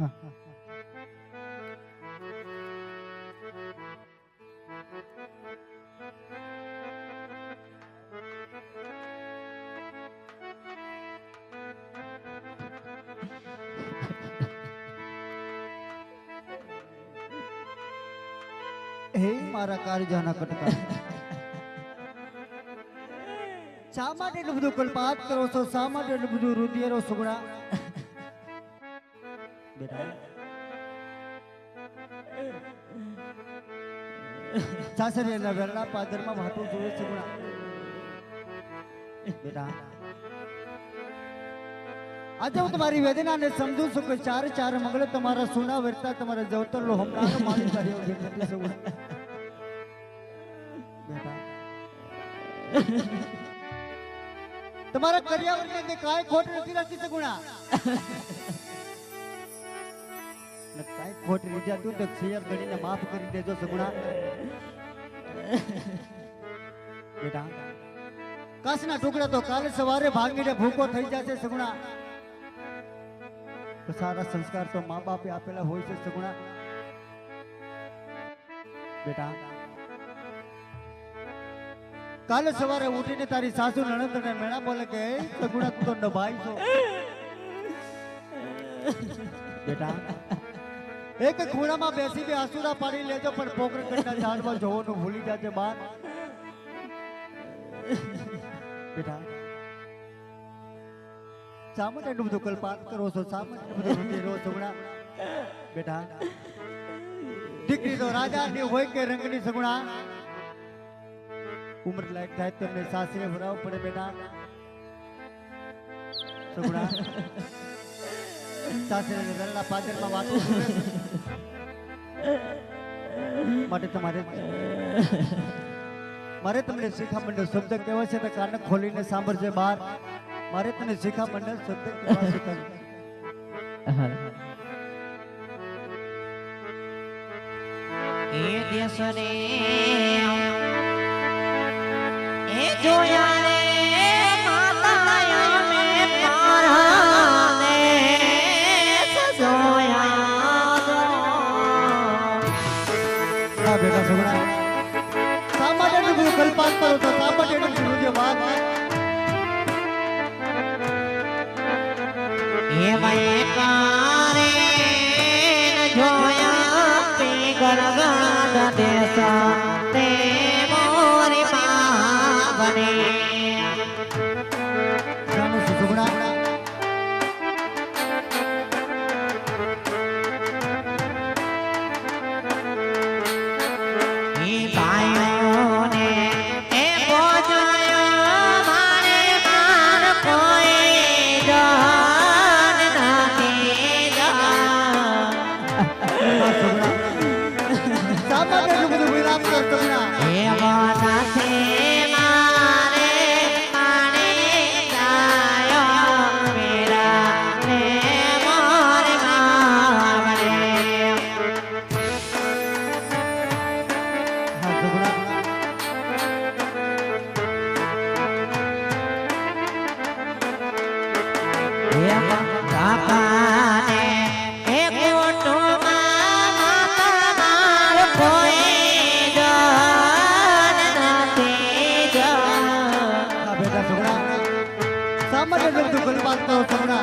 હે મારા કારજાના કટકા. શા માટે એટલું બધું કલ્પાત કરો છો? શા માટે એટલું બધું રુધિરો સુગડા? સાસરીના વેરણા પાદરમાં વાતું જોવે સુગડા બેટા. આજે હું તમારી વેદનાને સમજુ છું કે ચાર ચાર મંગળ તમારા સોના વર્તા, તમારા જવતરલો હમણાં મારી કર્યો છે બેટા. તમારા કર્યાવરની અંદર કાંઈ ખોટ નથી રાખી સગુણા કાંઈ ખોટ લીધા તું તો શેર ગણીને માફ કરી દેજો સગુણા બેટા કાસના ટુકડા તો કાલે સવારે ભાંગીને ભૂકો થઈ જશે સગુણા. તો સારા સંસ્કાર તો મા બાપે આપેલા હોય છે સગુણા. બેટા કાલે સવારે ઉઠીને તારી સાસુ નણંદ ને મેણા બોલે કે "એ સગુણા તું તો નભાઈ છો. બેટા એક ખૂણામાં બેસી બે આસુરા પાડી લેજો, પણ પોકર કંડા ઝાડમાં જોવાનું ભૂલી જાજે બાર બેટા શા નું બધું કલ્પાત કરો છો માટે બધું રૂંધી રહો બેટા દીકરી તો રાજાની હોય કે રંગની સગુણા? ઉંમર લાયક થાય તેમને સાસરે ભરાવું પડે, બેટા. સગુણા. મારે તમને શિખામંડળ શબ્દ કહેવો છે તો કાન ખોલીને સાંભળજે બાર. મારે તમને શિખામંડળ શબ્દ કહેવા દેશને એ જોયા છો શા માટે એટલું બધું જે વાત. એ વયે કરો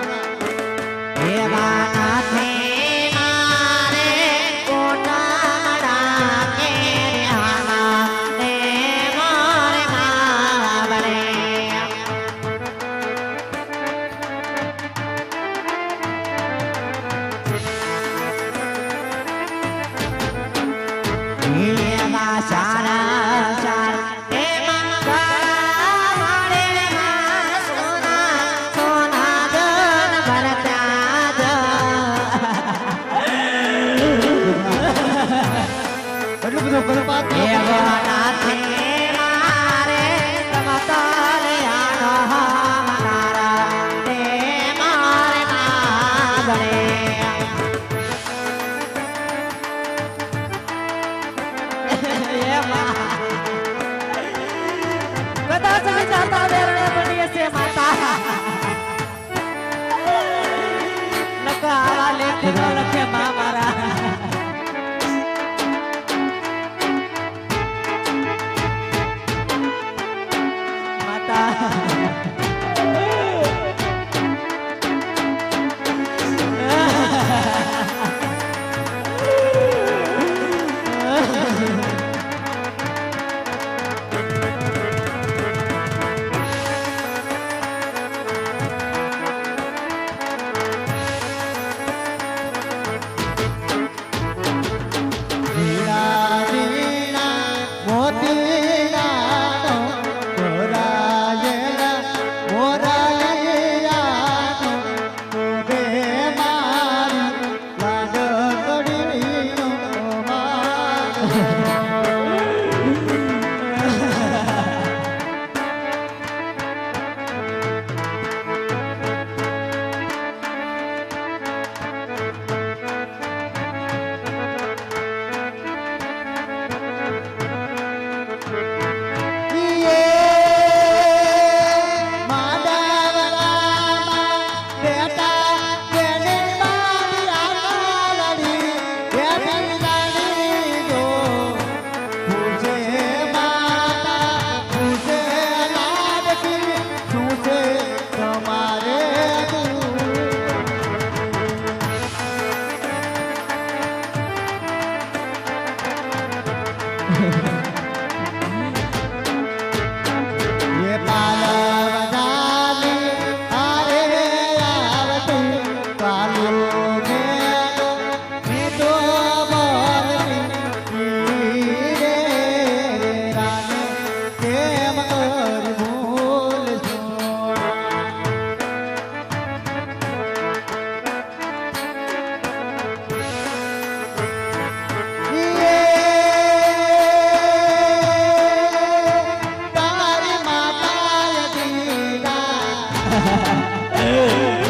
Hey!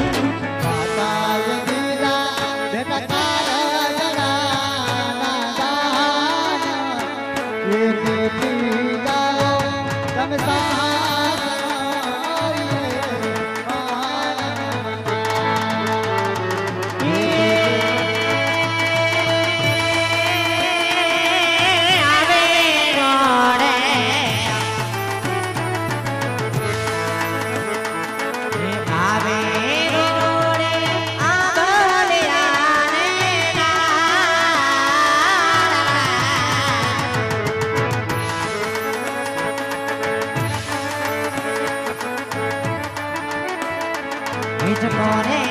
মিট করে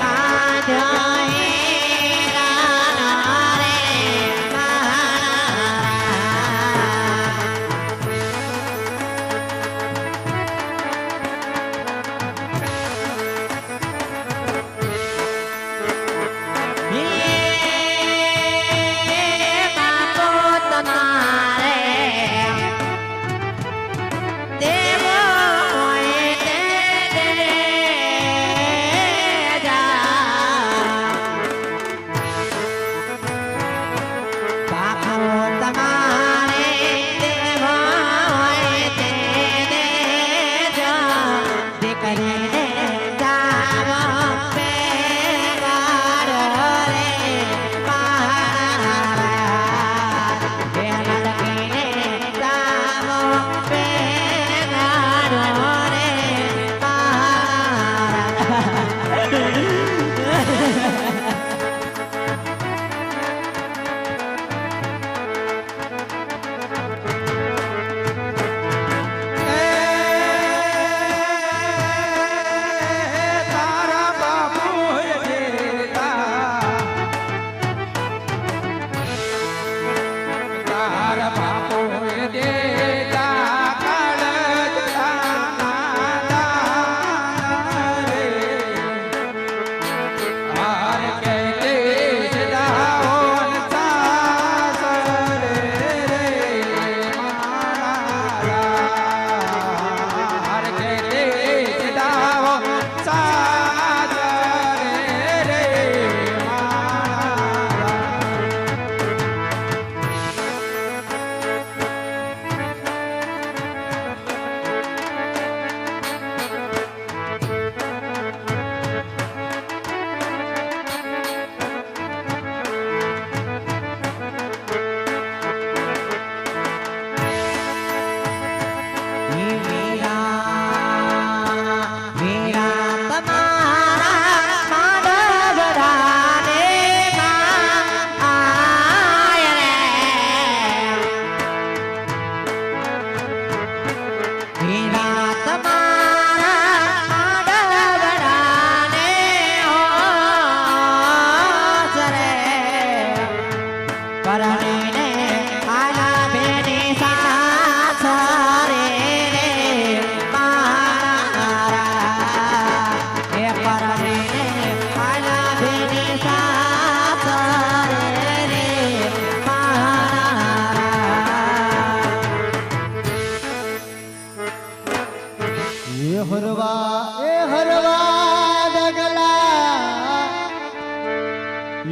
না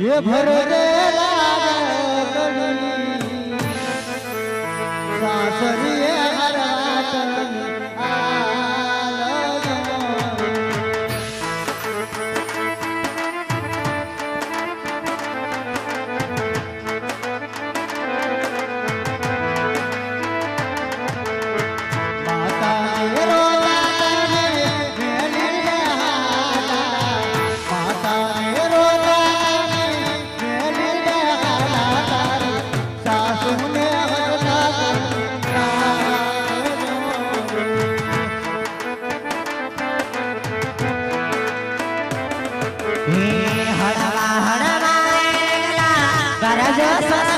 એ ભરેલા ડગલી સાસરીએ હરવા હે હળવા હળવા કરજો